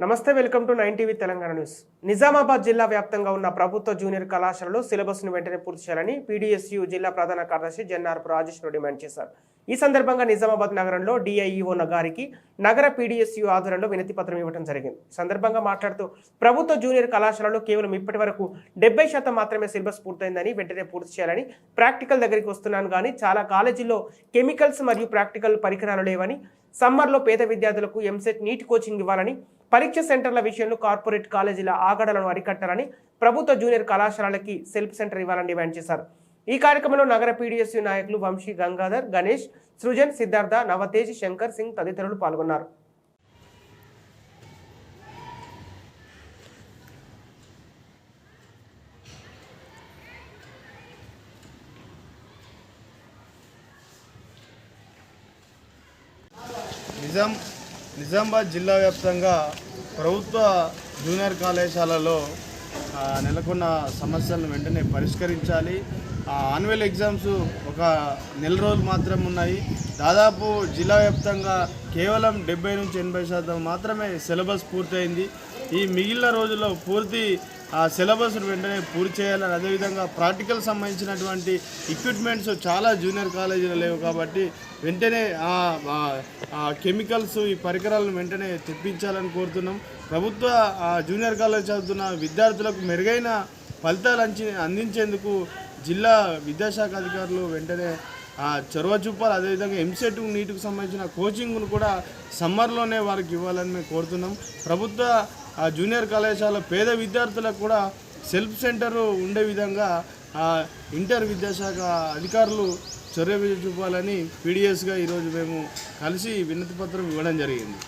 నమస్తే welcome to nine TV Telangana news. Nizamabad జిల్లా వ్యాప్తంగా ఉన్న ప్రభుత్వ జూనియర్ కళాశాలలో సిలబస్ను వెంటనే పూర్తి చేయాలని పీడీఎస్యూ జిల్లా ప్రధాన కార్యదర్శి జెన్ఆర్పు రాజేశ్వరు డిమాండ్ చేశారు. ఈ సందర్భంగా నిజామాబాద్ నగరంలో డిఐఈఓ గారికి నగర పీడీఎస్యూ ఆధ్వర్యంలో వినతి పత్రం ఇవ్వడం జరిగింది. ఈ సందర్భంగా మాట్లాడుతూ ప్రభుత్వ జూనియర్ కళాశాలలో కేవలం ఇప్పటి వరకు డెబ్బై శాతం మాత్రమే సిలబస్ పూర్తయిందని వెంటనే పూర్తి చేయాలని ప్రాక్టికల్ దగ్గరికి వస్తున్నాను కానీ చాలా కాలేజీల్లో కెమికల్స్ మరియు ప్రాక్టికల్ పరికరాలు లేవని సమ్మర్లో పేద విద్యార్థులకు ఎంసెట్ నీట్ కోచింగ్ ఇవ్వాలని పరీక్ష సెంటర్ల విషయంలో కార్పొరేట్ కాలేజీల ఆగడలను అరికట్టాలని ప్రభుత్వ జూనియర్ కళాశాలలకి సెల్ఫ్ సెంటర్ ఇవ్వాలని డిమాండ్ చేశారు. ఈ కార్యక్రమంలో నగర పీడీఎస్యూ నాయకులు వంశీ గంగాధర్ గణేష్ సృజన్ సిద్ధార్థ నవతేజ్ శంకర్ సింగ్ తదితరులు పాల్గొన్నారు. నిజాం నిజామాబాద్ జిల్లా వ్యాప్తంగా ప్రభుత్వ జూనియర్ కళాశాలలో నెలకొన్న సమస్యలను వెంటనే పరిష్కరించాలి. ఆన్యువల్ ఎగ్జామ్స్ ఒక నెల రోజులు మాత్రం ఉన్నాయి. దాదాపు జిల్లా వ్యాప్తంగా కేవలం డెబ్బై నుంచి ఎనభై శాతం మాత్రమే సిలబస్ పూర్తయింది. ఈ మిగిలిన రోజుల్లో పూర్తి ఆ సిలబస్ వెంటనే పూర్తి చేయాలని అదేవిధంగా ప్రాక్టికల్ సంబంధించినటువంటి ఎక్విప్మెంట్స్ చాలా జూనియర్ కాలేజీలో లేవు కాబట్టి వెంటనే ఆ కెమికల్స్ ఈ పరికరాలను వెంటనే తెప్పించాలని కోరుతున్నాం. ప్రభుత్వ ఆ జూనియర్ కాలేజ్ చదువుతున్న విద్యార్థులకు మెరుగైన ఫలితాలు అందించేందుకు జిల్లా విద్యాశాఖ అధికారులు వెంటనే చొరవ చూపాలి. అదేవిధంగా ఎంసెట్ నీటికి సంబంధించిన కోచింగ్ను కూడా సమ్మర్లోనే వారికి ఇవ్వాలని మేము కోరుతున్నాం. ప్రభుత్వ ఆ జూనియర్ కళాశాల పేద విద్యార్థులకు కూడా సెల్ఫ్ సెంటర్ ఉండే విధంగా ఆ ఇంటర్ విద్యాశాఖ అధికారులు చొరవ చూపాలని పీడిఎస్గా ఈరోజు మేము కలిసి వినతి పత్రం ఇవ్వడం జరిగింది.